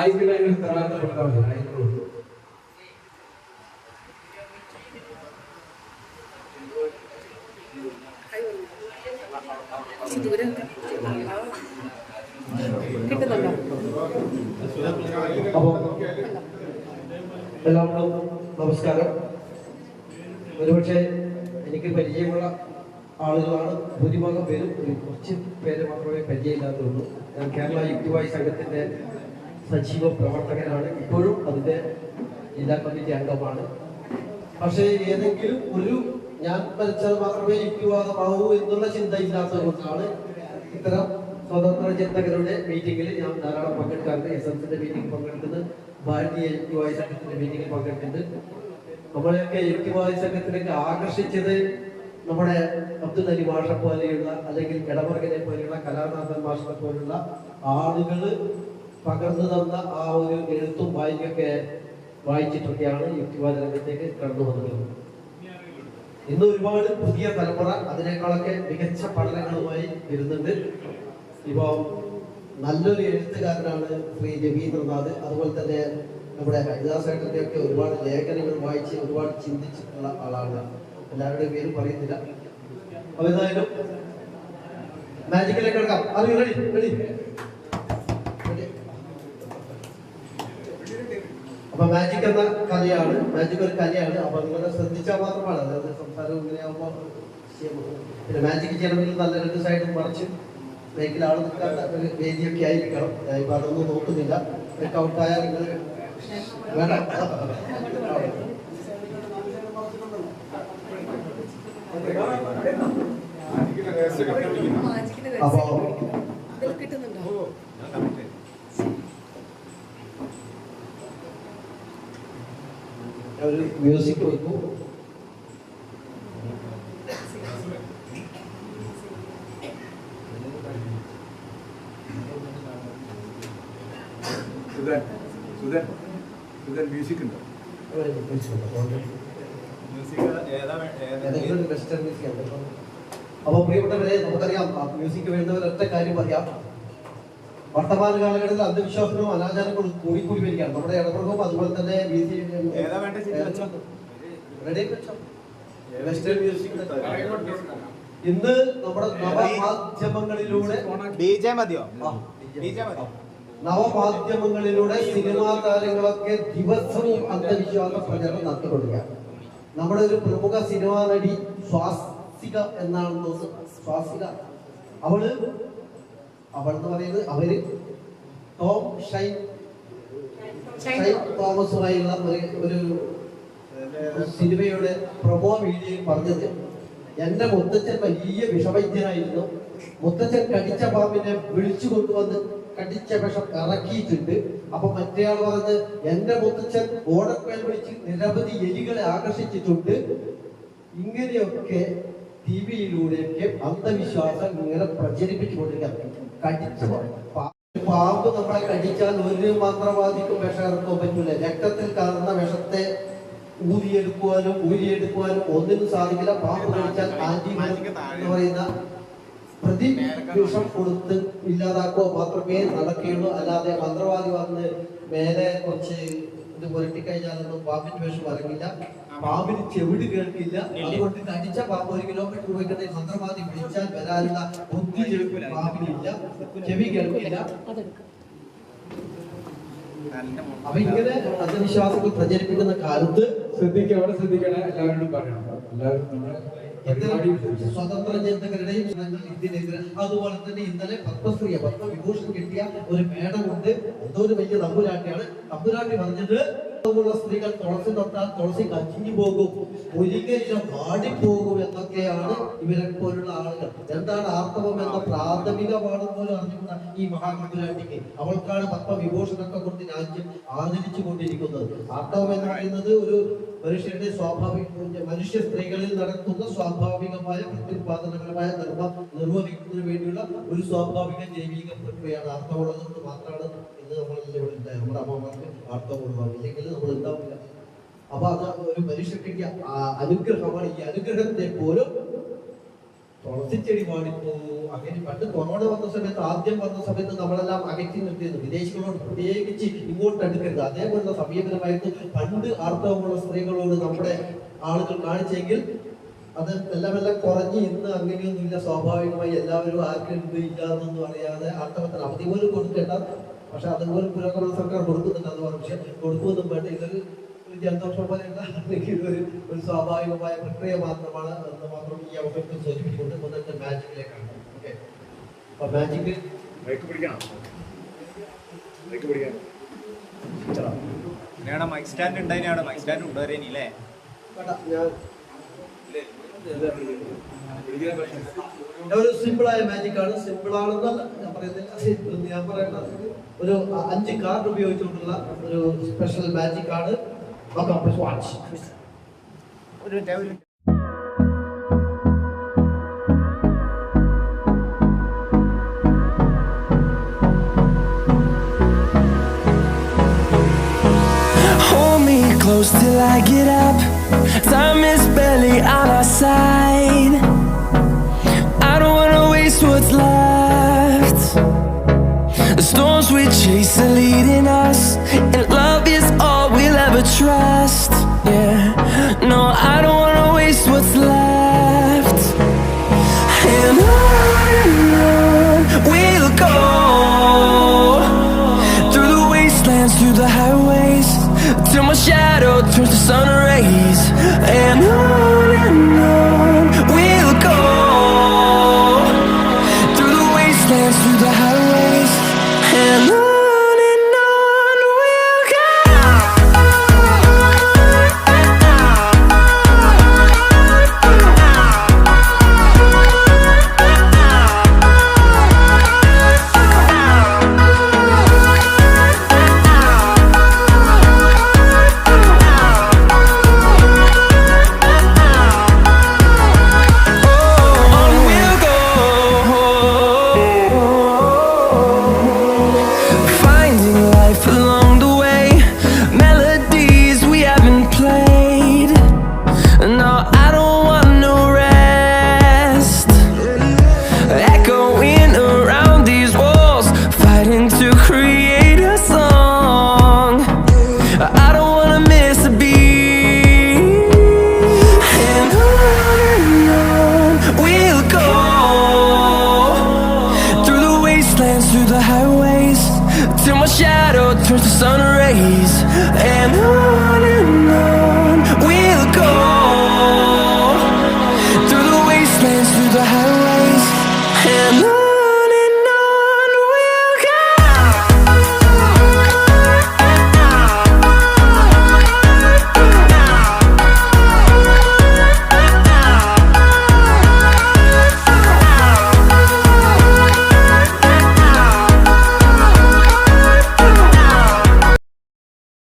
ആയിക്കില്ല ഉത്തരവാദിത്തപ്പെടുത്താൻ മതി ആയിക്കോളൂ കിട്ടുന്നുണ്ടോ? അപ്പോൾ എല്ലാവർക്കും നമസ്കാരം. ഒരുപക്ഷെ എനിക്ക് പരിചയമുള്ള ആളുകളാണ്. ഭൂരിഭാഗം പേരും ഒരു കുറച്ച് പേര് മാത്രമേ പരിചയമില്ലാത്തുള്ളൂ. ഞാൻ കേരള യുക്തിവായി സംഘത്തിന്റെ സജീവ പ്രവർത്തകനാണ്. ഇപ്പോഴും അതിന്റെ ജില്ലാ കമ്മിറ്റി അംഗമാണ്. പക്ഷേ ഏതെങ്കിലും ഒരു ഞാൻ മരിച്ചാൽ മാത്രമേ യുക്തിവാദമാകൂ എന്നുള്ള ചിന്ത ഇല്ലാത്തത് കൊണ്ടാണ് ഇത്തരം സ്വതന്ത്ര ചിന്തകരുടെ മീറ്റിംഗിൽ ഞാൻ ധാരാളം പങ്കെടുക്കാറുണ്ട്. എസ് എം സിന്റെ മീറ്റിംഗ് പങ്കെടുക്കുന്നത് ഭാരതീയ യുക്തിവാദി സംഘത്തിന്റെ മീറ്റിംഗിൽ പങ്കെടുക്കുന്നുണ്ട് നമ്മളെയൊക്കെ യുക്തിവാദി സംഘത്തിലേക്ക് ആകർഷിച്ചത് നമ്മുടെ അബ്ദുൽ അലി മാഷ പോലെയുള്ള അല്ലെങ്കിൽ ഇടവർഗനെ പോലെയുള്ള കലാനാഥൻ ഭാഷ പോലെയുള്ള ആളുകൾ പകർന്നു തന്ന ആ ഒരു എഴുത്തും വായിക്കൊക്കെ വായിച്ചിട്ടൊക്കെയാണ് യുക്തിവാദ രംഗത്തേക്ക് കടന്നു വന്നത് ഇന്ന് ഒരുപാട് പുതിയ തലമുറ അതിനേക്കാളൊക്കെ മികച്ച പഠനങ്ങളുമായി വരുന്നുണ്ട്. ഇപ്പോ നല്ലൊരു എഴുത്തുകാരനാണ് ശ്രീ രവീന്ദ്രനാഥ്. അതുപോലെ തന്നെ നമ്മുടെ ഹരിദാസേട്ടന്റെ ഒക്കെ ഒരുപാട് ലേഖനങ്ങൾ വായിച്ച് ഒരുപാട് ചിന്തിച്ചിട്ടുള്ള ആളാണ്. എല്ലാവരുടെയും പേര് പറയുന്നില്ല. അപ്പൊ എന്തായാലും മാജിക്കിലേക്ക് കേൾക്കാം അത് റെഡി റെഡി അപ്പൊ മാജിക് എന്ന കലയാണ് മാജിക് ഒരു കലയാണ്. അപ്പൊ നിങ്ങളെ ശ്രദ്ധിച്ചാൽ മാത്രമാണ് അതായത് സംസാരം ഇങ്ങനെയാകുമ്പോൾ പിന്നെ മാജിക് ചെയ്യണമെങ്കിൽ നല്ല രണ്ട് സൈഡും മറിച്ച് ബൈക്കിൽ ആൾ നിൽക്കാത്ത ഒരു വേദിയൊക്കെ ആയിരിക്കണം. ഞാൻ ഇപ്പൊ അതൊന്നും നോക്കുന്നില്ല. ഔട്ടായാൽ നിങ്ങൾ വേണ്ട. അപ്പോ ഇതിൽ കിട്ടുന്നുണ്ടോ ഒരു മ്യൂസിക് വെക്കും സുധൻ സുധൻ സുധൻ മ്യൂസിക് ഉണ്ടോ. മ്യൂസിക് ഏതാ വേ- ഏതാ ഏതെങ്കിലും ഒരു വെസ്റ്റേൺ മ്യൂസിക് ആണ്. ഇപ്പം. അപ്പൊ പ്രിയപ്പെട്ടവരെ നമുക്കറിയാം മ്യൂസിക് വരുന്നവർ ഒറ്റ കാര്യം പറയാം. വർത്തമാന കാലഘട്ടത്തിൽ അന്ധവിശ്വാസങ്ങളും അനാചാരങ്ങളും കൂടിക്കൂടി വരികയാണ്. നമ്മുടെ ഇടപെടലും അതുപോലെ തന്നെ റെഡി വെച്ചോ വെസ്റ്റേൺ മ്യൂസിക് ഇന്ന് നമ്മുടെ നവമാധ്യമങ്ങളിലൂടെ ഡി ജെ മതിയോ? ഡി ജെ മതി. നവമാധ്യമങ്ങളിലൂടെ സിനിമാ താരങ്ങളൊക്കെ ദിവസവും അന്ധവിശ്വാസ പ്രചരണം നടത്തിക്കൊടുക്കുക നമ്മുടെ ഒരു പ്രമുഖ സിനിമാ നടി സ്വാസ്തിക എന്നാണ് സ്വാസ്തിക സ്വാസിക. അവൾ അവൾ എന്ന് പറയുന്നത് അവർ ടോം ഷൈൻ ഷൈൻ തോമസുമായുള്ള ഒരു ഒരു സിനിമയുടെ പ്രൊമോ വീഡിയോയിൽ പറഞ്ഞത് എന്റെ മുത്തച്ഛൻ വലിയ വിഷവൈദ്യനായിരുന്നു. മുത്തച്ഛൻ കടിച്ച പാമ്പിനെ വിളിച്ചു കൊണ്ടുവന്ന് കടിച്ച വിഷം ഇറക്കിയിട്ടുണ്ട്. അപ്പൊ മറ്റേയാൾ പറഞ്ഞ് എന്റെ മുത്തച്ഛൻ ഓടക്കേൽ വിളിച്ച് നിരവധി എലികളെ ആകർഷിച്ചിട്ടുണ്ട്. ഇങ്ങനെയൊക്കെ ടി വിയിലൂടെയൊക്കെ അന്ധവിശ്വാസം ഇങ്ങനെ പ്രചരിപ്പിച്ചുകൊണ്ടിരിക്കാം കടിച്ച പാമ്പ് നമ്മളെ കടിച്ചാൽ ഒരു മന്ത്രവാദിക്കും വിഷം ഇറക്കാൻ പറ്റൂല. രക്തത്തിൽ കാണുന്ന വിഷത്തെ ഊതിയെടുക്കുവാനും ഊരിയെടുക്കുവാനും ഒന്നിനും സാധിക്കില്ല. പാമ്പ് കഴിച്ചാൽ ആന്റിബയോട്ടിക് എന്ന് പറയുന്ന പ്രതി വിഷം കൊടുത്ത് ഇല്ലാതാക്കുക മാത്രമേ നടക്കുകയുള്ളൂ. അല്ലാതെ മന്ത്രവാദി വന്ന് മേലെ കുറച്ച് ഇത് പുരട്ടിക്കഴിഞ്ഞാലൊന്നും പാമ്പിന്റെ പാമ്പിന് വിഷം ഇറങ്ങില്ല പാമ്പിന് ചെവിട് കേൾക്കില്ല. അതുകൊണ്ട് കടിച്ച പാമ്പ് ഒരു കിലോമീറ്റർ ഉപയോഗിക്കുന്ന മന്ത്രവാദി വിളിച്ചാൽ വരാനുള്ള ബുദ്ധി ചെവിപ്പില്ല പാമ്പിനില്ല. ചെവി കേൾക്കില്ല. അപ്പൊ ഇങ്ങനെ അന്ധവിശ്വാസങ്ങൾ പ്രചരിപ്പിക്കുന്ന കാലത്ത് ശ്രദ്ധിക്കുക അവിടെ ശ്രദ്ധിക്കണേ. എല്ലാവരോടും പറയണം. എല്ലാവരും നമ്മുടെ സ്വതന്ത്ര ചിന്തകരുടെയും ഇതിനെതിരെ. അതുപോലെ തന്നെ ഇന്നലെ പത്മശ്രീ പത്മവിഭൂഷൺ കിട്ടിയ ഒരു മേഡമുണ്ട് എന്തോ ഒരു വലിയ തമ്പുരാട്ടിയാണ്. തമ്പുരാട്ടി പറഞ്ഞത് ഉള്ള സ്ത്രീകൾ തുളസി തൊട്ടാൽ തുളസി കച്ചിഞ്ഞു പോകും. ഒരിക്കലും പാടിപ്പോകും എന്നൊക്കെയാണ് എന്താണ് ആർത്തവം എന്ന പ്രാഥമിക പാഠം പോലും അറിഞ്ഞുകൂടാ ഈ മഹാതമ്പുരാട്ടിക്ക് അവൾക്കാണ് പത്മവിഭൂഷണൊക്കെ കൊണ്ട് രാജ്യം ആദരിച്ചു കൊണ്ടിരിക്കുന്നത് ആർത്തവം എന്ന് പറയുന്നത് ഒരു മനുഷ്യരുടെ സ്വാഭാവിക മനുഷ്യ സ്ത്രീകളിൽ നടക്കുന്ന സ്വാഭാവികമായ പ്രത്യുത്പാദനപരമായ നിർവ നിർവഹിക്കുന്നതിന് വേണ്ടിയുള്ള ഒരു സ്വാഭാവിക ജൈവിക പ്രക്രിയയാണ് ആർത്തവമുള്ളത് എന്ന് മാത്രമാണ് ഇന്ന് നമ്മൾ ഇവിടെ നമ്മുടെ അമ്മമാർക്ക് ആർത്തവം ഇല്ലെങ്കിൽ നമ്മൾ ഉണ്ടാവില്ല അപ്പൊ അത് ഒരു മനുഷ്യർക്ക് അനുഗ്രഹമാണ്. ഈ അനുഗ്രഹത്തെ പോലും തുളസിച്ചെടി വാടിപ്പോ അങ്ങനെ പണ്ട് കൊറോണ വന്ന സമയത്ത് ആദ്യം വന്ന സമയത്ത് നമ്മളെല്ലാം അകറ്റി നിർത്തിയിരുന്നു വിദേശികളോട് പ്രത്യേകിച്ച് ഇങ്ങോട്ട് അടുക്കരുത്. അതേപോലുള്ള സമീപനമായിരുന്നു പണ്ട് ആർത്തവമുള്ള സ്ത്രീകളോട് നമ്മുടെ ആളുകൾ കാണിച്ചെങ്കിൽ അത് എല്ലാം എല്ലാം കുറഞ്ഞ് ഇന്ന് അങ്ങനെയൊന്നുമില്ല. സ്വാഭാവികമായി എല്ലാവരും ആർക്കുണ്ട് ഇല്ലാന്നൊന്നും അറിയാതെ ആർത്തവത്തിന് അവധി പോലും കൊടുക്കേണ്ട. പക്ഷെ അതുപോലെ പുരോഗമന സർക്കാർ കൊടുക്കുന്നുണ്ട്. അത് പക്ഷെ കൊടുക്കുമെന്നും വേണ്ട. ഇതൊരു ഒരു ജലദോഷം പോലെയുള്ള അല്ലെങ്കിൽ ഒരു സ്വാഭാവികമായ പ്രക്രിയ മാത്രമാണ് എന്ന് മാത്രം ഈ അവസരത്തിൽ സൂചിപ്പിച്ചുകൊണ്ട് മുന്നത്തെ മാജിക്കിലേക്കാണ് ഓക്കെ അപ്പൊ മാജിക് മൈക്ക് പിടിക്കണം മൈക്ക് പിടിക്കണം ഇനിയാണ് മൈക്ക് സ്റ്റാൻഡ് ഉണ്ടായിന് അവിടെ മൈക്ക് സ്റ്റാൻഡ് കൊണ്ടുവരേനി അല്ലേ ഞാൻ ഒരു സിമ്പിൾ ആയ മാജിക് ആണ് സിമ്പിൾ ആണെന്നല്ല ഞാൻ പറയുന്നില്ല ഞാൻ പറയുന്നത് ഒരു അഞ്ച് കാർഡ് ഉപയോഗിച്ചുകൊണ്ടുള്ള ഒരു സ്പെഷ്യൽ മാജിക് ആണ്. Welcome, please watch. Please. close till I get up Time is barely on our side I don't wanna waste what's left The storms we chase are leading us And love never trust. Yeah, no, I don't. Rays. And on and on